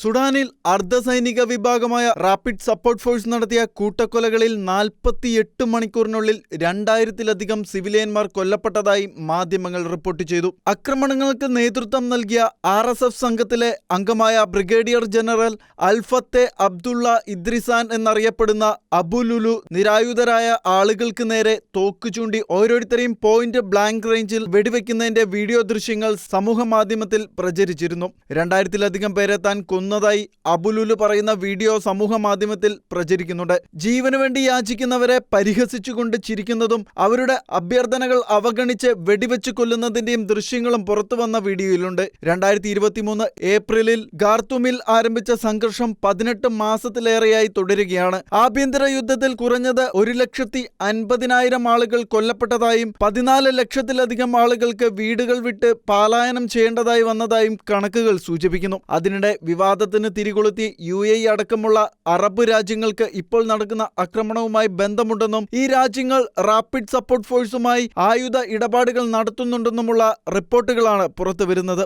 സുഡാനിൽ അർദ്ധസൈനിക വിഭാഗമായ rapid support force നടത്തിയ കൂട്ടക്കൊലകളിൽ നാൽപ്പത്തിയെട്ട് മണിക്കൂറിനുള്ളിൽ രണ്ടായിരത്തിലധികം സിവിലിയന്മാർ കൊല്ലപ്പെട്ടതായി മാധ്യമങ്ങൾ റിപ്പോർട്ട് ചെയ്തു. ആക്രമണങ്ങൾക്ക് നേതൃത്വം നൽകിയ ആർ സംഘത്തിലെ അംഗമായ brigadier general Al Fateh Abdullah ഇദ്രിസാൻ എന്നറിയപ്പെടുന്ന അബുലുലു നിരായുധരായ ആളുകൾക്ക് നേരെ തോക്ക് ചൂണ്ടി ഓരോരുത്തരെയും പോയിന്റ് ബ്ലാങ്ക് റേഞ്ചിൽ വെടിവെക്കുന്നതിന്റെ വീഡിയോ ദൃശ്യങ്ങൾ സമൂഹ മാധ്യമത്തിൽ പ്രചരിച്ചിരുന്നു. രണ്ടായിരത്തിലധികം പേരെ താൻ കൊന്നതായി അബുലുലു പറയുന്ന വീഡിയോ സമൂഹ മാധ്യമത്തിൽ പ്രചരിക്കുന്നുണ്ട്. ജീവന് വേണ്ടി യാചിക്കുന്നവരെ പരിഹസിച്ചുകൊണ്ട് ചിരിക്കുന്നതും അവരുടെ അഭ്യർത്ഥനകൾ അവഗണിച്ച് വെടിവെച്ച് കൊല്ലുന്നതിന്റെയും ദൃശ്യങ്ങളും പുറത്തുവന്ന വീഡിയോയിലുണ്ട്. രണ്ടായിരത്തി ഇരുപത്തിമൂന്ന് ഏപ്രിലിൽ ഗാർത്തുമിൽ ആരംഭിച്ച സംഘർഷം പതിനെട്ട് മാസത്തിലേറെയായി തുടരുകയാണ്. ആഭ്യന്തര യുദ്ധത്തിൽ കുറഞ്ഞത് ഒരു ലക്ഷത്തി അൻപതിനായിരം ആളുകൾ കൊല്ലപ്പെട്ടതായും പതിനാല് ലക്ഷത്തിലധികം ആളുകൾക്ക് വീടുകൾ വിട്ട് പാലായനം ചെയ്യേണ്ടതായി വന്നതായും കണക്കുകൾ സൂചിപ്പിക്കുന്നു. അതിനിടെ വിവാദത്തിന് തിരികൊളുത്തി യു എ അടക്കമുള്ള അറബ് രാജ്യങ്ങൾക്ക് ഇപ്പോൾ നടക്കുന്ന ആക്രമണവുമായി ബന്ധമുണ്ടെന്നും ഈ രാജ്യങ്ങൾ റാപ്പിഡ് സപ്പോർട്ട് ഫോഴ്സുമായി ആയുധ ഇടപാടുകൾ നടത്തുന്നുണ്ടെന്നുമുള്ള റിപ്പോർട്ടുകളാണ് പുറത്തുവരുന്നത്.